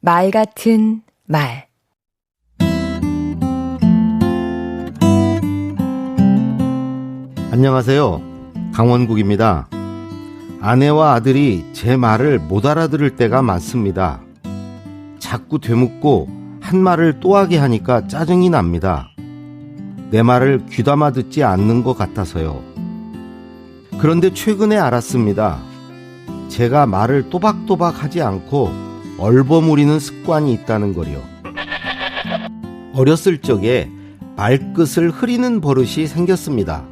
말 같은 말 안녕하세요. 강원국입니다. 아내와 아들이 제 말을 못 알아들을 때가 많습니다. 자꾸 되묻고 한 말을 또 하게 하니까 짜증이 납니다. 내 말을 귀담아 듣지 않는 것 같아서요. 그런데 최근에 알았습니다. 제가 말을 또박또박 하지 않고 얼버무리는 습관이 있다는 거요. 어렸을 적에 말끝을 흐리는 버릇이 생겼습니다.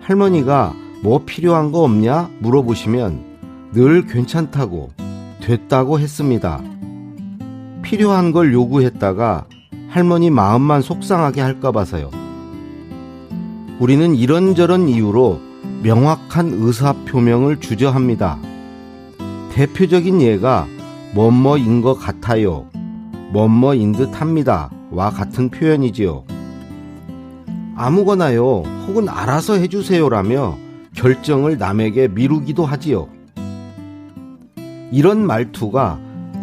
할머니가 뭐 필요한 거 없냐 물어보시면 늘 괜찮다고 됐다고 했습니다. 필요한 걸 요구했다가 할머니 마음만 속상하게 할까 봐서요. 우리는 이런저런 이유로 명확한 의사 표명을 주저합니다. 대표적인 예가 뭐뭐인 것 같아요. 뭐뭐인 듯 합니다. 와 같은 표현이지요. 아무거나요, 혹은 알아서 해주세요라며 결정을 남에게 미루기도 하지요. 이런 말투가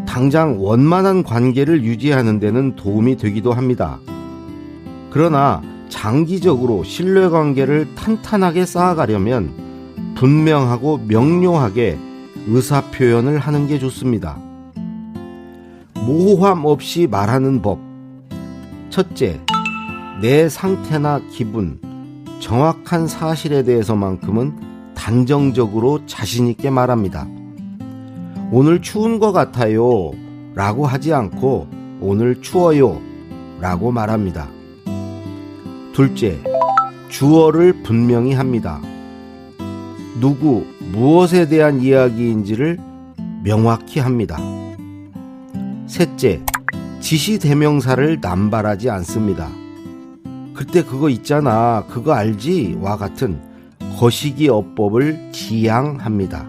당장 원만한 관계를 유지하는 데는 도움이 되기도 합니다. 그러나 장기적으로 신뢰 관계를 탄탄하게 쌓아가려면 분명하고 명료하게 의사 표현을 하는 게 좋습니다. 모호함 없이 말하는 법. 첫째, 내 상태나 기분, 정확한 사실에 대해서만큼은 단정적으로 자신있게 말합니다. 오늘 추운 것 같아요. 라고 하지 않고 오늘 추워요. 라고 말합니다. 둘째, 주어를 분명히 합니다. 누구, 무엇에 대한 이야기인지를 명확히 합니다. 셋째, 지시 대명사를 남발하지 않습니다. 그때 그거 있잖아, 그거 알지? 와 같은 거시기 어법을 지양합니다.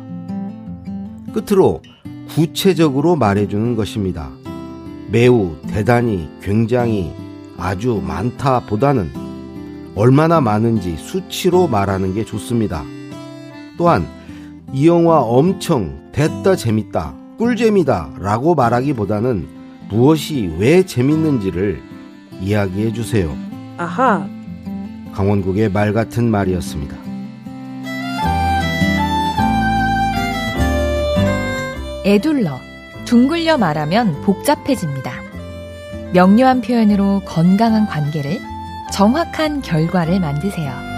끝으로 구체적으로 말해주는 것입니다. 매우, 대단히, 굉장히, 아주 많다 보다는 얼마나 많은지 수치로 말하는 게 좋습니다. 또한 이 영화 엄청 됐다 재밌다 꿀잼이다 라고 말하기보다는 무엇이 왜 재밌는지를 이야기해 주세요. 아하, 강원국의 말 같은 말이었습니다. 에둘러 둥글려 말하면 복잡해집니다. 명료한 표현으로 건강한 관계를 정확한 결과를 만드세요.